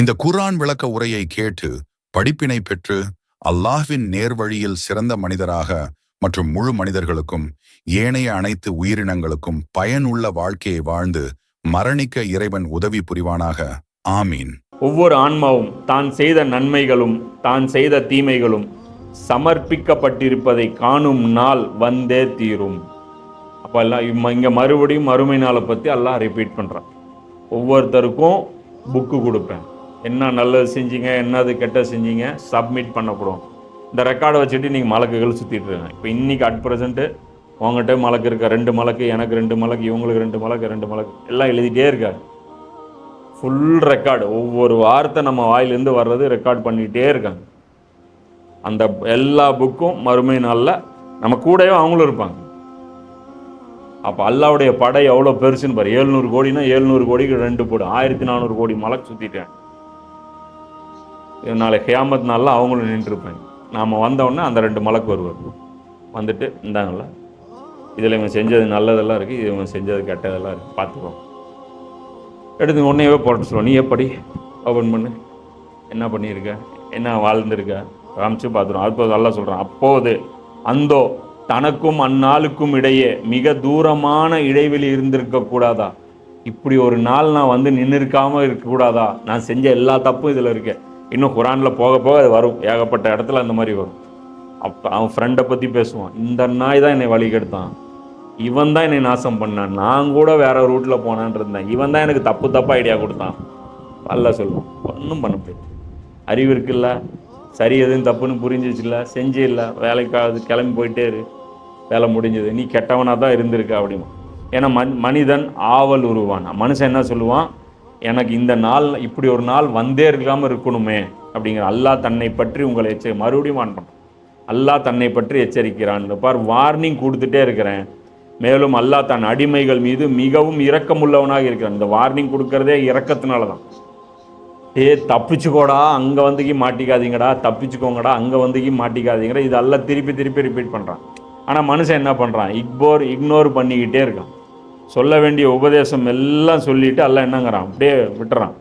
இந்த குர்ஆன் விளக்க உரையை கேட்டு படிப்பினை பெற்று அல்லாஹ்வின் நேர்வழியில் சிறந்த மனிதராக மற்றும் முழு மனிதர்களுக்கும் ஏனைய அனைத்து உயிரினங்களுக்கும் பயனுள்ள வாழ்க்கையை வாழ்ந்து மரணிக்க இறைவன் உதவி புரிவானாக. ஆமீன். ஒவ்வொரு ஆன்மாவும் தான் செய்த நன்மைகளும் தான் செய்த தீமைகளும் சமர்ப்பிக்கப்பட்டிருப்பதை காணும் நாள் வந்தே தீரும். அப்போ எல்லாம் இங்கே மறுபடியும் மறுமை நாளை பற்றி எல்லாம் ரிப்பீட் பண்ணுறான் ஒவ்வொருத்தருக்கும் புக்கு கொடுப்பேன். என்ன நல்லது செஞ்சீங்க என்னது கெட்டது செஞ்சீங்க சப்மிட் பண்ணப்படும் இந்த ரெக்கார்டை வச்சுட்டு நீங்கள் மலக்குகள் சுற்றிட்டு இப்போ இன்னைக்கு அட் ப்ரெசென்ட்டு உங்கள்கிட்ட மலக்கு இருக்க? ரெண்டு மலக்கு எனக்கு ரெண்டு மலக்கு இவங்களுக்கு ரெண்டு மலக்கு ரெண்டு மலக்கு எல்லாம் எழுதிட்டே இருக்காரு. ஃபுல் ரெக்கார்டு ஒவ்வொரு வார்த்தை நம்ம வாயிலேருந்து வர்றது ரெக்கார்ட் பண்ணிகிட்டே இருக்காங்க. அந்த எல்லா புக்கும் மறுமை நாளில் நம்ம கூடவே அவங்களும் இருப்பாங்க. அப்போ அல்லாவுடைய படை எவ்வளோ பெருசுன்னு பாரு. ஏழ்நூறு கோடினா ஏழ்நூறு கோடிக்கு ரெண்டு போடும் ஆயிரத்தி நானூறு கோடி மலக்கு சுற்றிட்டேன் நாளை ஹியாமத் நாளில் அவங்களும் நின்றுருப்பாங்க. நாம் வந்தவுடனே அந்த ரெண்டு மலக்கு வருவார். வந்துட்டு இந்தாங்கல்ல இதில் இவன் செஞ்சது நல்லதெல்லாம் இருக்குது இது இவன் செஞ்சது கெட்டதெல்லாம் இருக்குது பார்த்துக்கோ. எடுத்து உன்னையவே போட்டு சொல்லுவோம். நீ எப்படி? ஓப்பன் பண்ணு. என்ன பண்ணியிருக்க? என்ன வாழ்ந்திருக்க? காமிச்சு பார்த்துருவோம். அப்போது நல்லா சொல்கிறான் அப்போது அந்தோ தனக்கும் அந்நாளுக்கும் இடையே மிக தூரமான இடைவெளி இருந்திருக்க கூடாதா? இப்படி ஒரு நாள் நான் வந்து நின்று இருக்காமல் இருக்கக்கூடாதா நான் செஞ்ச எல்லா தப்பும் இதில் இருக்கேன் இன்னும் குரானில் போக போக அது வரும். ஏகப்பட்ட இடத்துல அந்த மாதிரி வரும். அப்போ அவன் ஃப்ரெண்டை பற்றி பேசுவான். இந்த நாய் தான் என்னை வழி கெடுத்தான் இவன் தான் என்னை நாசம் பண்ணான். நான் கூட வேற ரூட்டில் போனான் இருந்தேன். இவன் தான் எனக்கு தப்பு தப்பாக ஐடியா கொடுத்தான். நல்லா சொல்லுவான் ஒன்றும் பண்ண முடியாது. அறிவு இருக்குல்ல? சரி எதுவும் தப்புன்னு புரிஞ்சிச்சுல்ல செஞ்சே இல்லை. வேலைக்காவது கிளம்பி போயிட்டே இரு. வேலை முடிஞ்சது. நீ கெட்டவனாக தான் இருந்திருக்க அப்படிமா. ஏன்னா மன் மனிதன் ஆவல் உருவான். மனுஷன் என்ன சொல்லுவான்? எனக்கு இந்த நாள் இப்படி ஒரு நாள் வந்தே இருக்காமல் இருக்கணுமே அப்படிங்கிற அல்லாஹ் தன்னை பற்றி உங்களை எச்சரி மறுபடியும் ஆன் பண்ணுறான் அல்லாஹ் தன்னை பற்றி எச்சரிக்கிறான். பார் வார்னிங் கொடுத்துட்டே இருக்கிறேன். மேலும் அல்லாஹ் தன் அடிமைகள் மீது மிகவும் இரக்கமுள்ளவனாக இருக்கிறான். இந்த வார்னிங் கொடுக்கறதே இரக்கத்தினால தான். ஏ தப்பிச்சுக்கோடா அங்கே வந்துக்கி மாட்டிக்காதீங்கடா தப்பிச்சுக்கோங்கடா அங்கே வந்துக்கி மாட்டிக்காதீங்கடா. இது எல்லாம் திருப்பி திருப்பி ரிப்பீட் பண்ணுறான் ஆனால் மனுஷன் என்ன பண்ணுறான் இக்போர் இக்னோர் பண்ணிக்கிட்டே இருக்கான். சொல்ல வேண்டிய உபதேசம் எல்லாம் சொல்லிவிட்டு எல்லாம் என்னங்கிறான். அப்படியே விட்டுறான்.